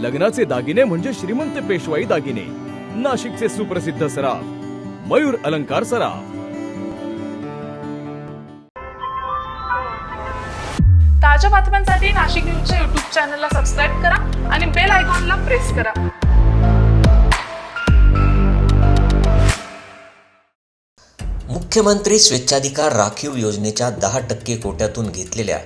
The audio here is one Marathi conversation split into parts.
लग्नाचे दागिने म्हणजे श्रीमंत पेशवाई दागिने. नाशिकचे सुप्रसिद्ध सराफ मयूर अलंकार सराफ. ताज्या बातम्यांसाठी नाशिक न्यूजच्या युट्यूब चॅनलला सबस्क्राईब करा आणि बेल आयकॉनला प्रेस करा. मुख्यमंत्री स्वेच्छाधिकार राखीव योजनेच्या दहा टक्के कोट्यातून घेतलेल्या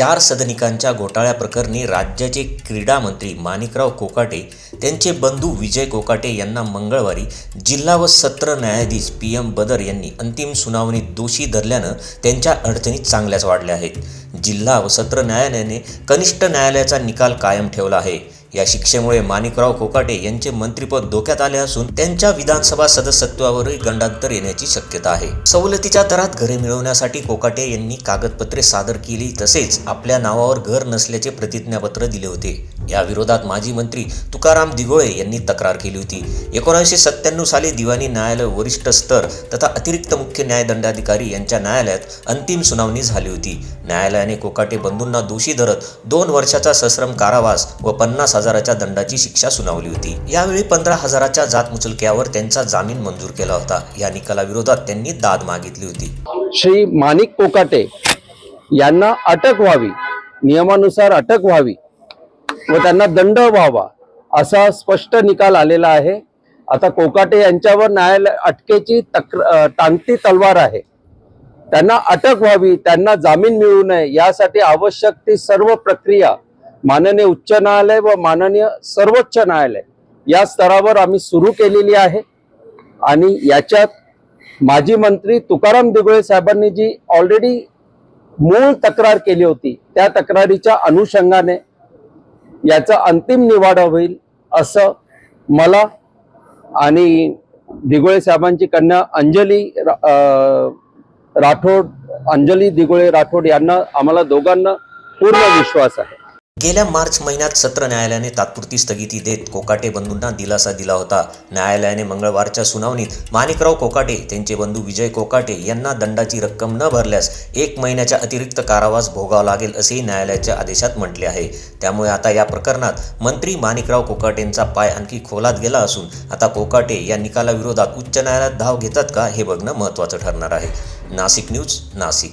चार सदनिकांच्या घोटाळ्याप्रकरणी राज्याचे क्रीडा मंत्री माणिकराव कोकाटे त्यांचे बंधू विजय कोकाटे यांना मंगळवारी जिल्हा व सत्र न्यायाधीश पी एम बदर यांनी अंतिम सुनावणीत दोषी धरल्यानं त्यांच्या अडचणी चांगल्याच वाढल्या आहेत. जिल्हा व सत्र न्यायालयाने कनिष्ठ न्यायालयाचा निकाल कायम ठेवला आहे. या शिक्षेमुळे माणिकराव कोकाटे यांचे मंत्रिपद धोक्यात आले असून त्यांच्या विधानसभा सदस्यत्वावरही गंडांतर येण्याची शक्यता आहे. सवलतीच्या दरात घरे मिळवण्यासाठी कोकाटे यांनी कागदपत्रे सादर केली तसेच आपल्या नावावर घर नसल्याचे प्रतिज्ञापत्र दिले होते. या विरोधात माजी मंत्री तुकाराम दिगोळे यांनी तक्रार केली होती. एकोणीसशे सत्त्याण्णव साली दिवाणी न्यायालय वरिष्ठ स्तर तथा अतिरिक्त मुख्य न्यायदंडाधिकारी यांच्या न्यायालयात अंतिम सुनावणी झाली होती. न्यायालयाने कोकाटे बंधूंना दोषी धरत दोन वर्षाचा सश्रम कारावास व पन्नास हजाराच्या दंडाची शिक्षा सुनावली होती. यावेळी पंधरा हजाराच्या जातमुचलक्यावर त्यांचा जामीन मंजूर केला होता. या निकालाविरोधात त्यांनी दाद मागितली होती. श्री माणिक कोकाटे यांना अटक व्हावी नियमानुसार अटक व्हावी व त्यांना दंड व्हावा असा स्पष्ट निकाल आलेला आहे. आता कोकाटे यांच्यावर न्यायालय अटकेची तक्र टांगती तलवार आहे. त्यांना अटक व्हावी त्यांना जामीन मिळू नये यासाठी आवश्यक ती सर्व प्रक्रिया माननीय उच्च न्यायालय व माननीय सर्वोच्च न्यायालय या स्तरावर आम्ही सुरू केलेली आहे. आणि याच्यात माजी मंत्री तुकाराम दिगोळे साहेबांनी जी ऑलरेडी मूळ तक्रार केली होती त्या तक्रारीच्या अनुषंगाने याचा अंतिम निवाडा होईल असं मला आणि दिगोळे साहेबांची कन्या अंजली रा- राठोड अंजली दिगोळे राठोड यांना आम्हाला दोघांना पूर्ण विश्वास आहे. गेल्या मार्च महिन्यात सत्र न्यायालयाने तात्पुरती स्थगिती देत कोकाटे बंधूंना दिलासा दिला होता. न्यायालयाने मंगळवारच्या सुनावणीत माणिकराव कोकाटे त्यांचे बंधू विजय कोकाटे यांना दंडाची रक्कम न भरल्यास एक महिन्याच्या अतिरिक्त कारावास भोगावा लागेल असेही न्यायालयाच्या आदेशात म्हटले आहे. त्यामुळे आता या प्रकरणात मंत्री माणिकराव कोकाटेंचा पाय आणखी खोलात गेला असून आता कोकाटे या निकालाविरोधात उच्च न्यायालयात धाव घेतात का हे बघणं महत्त्वाचं ठरणार आहे. नाशिक न्यूज नाशिक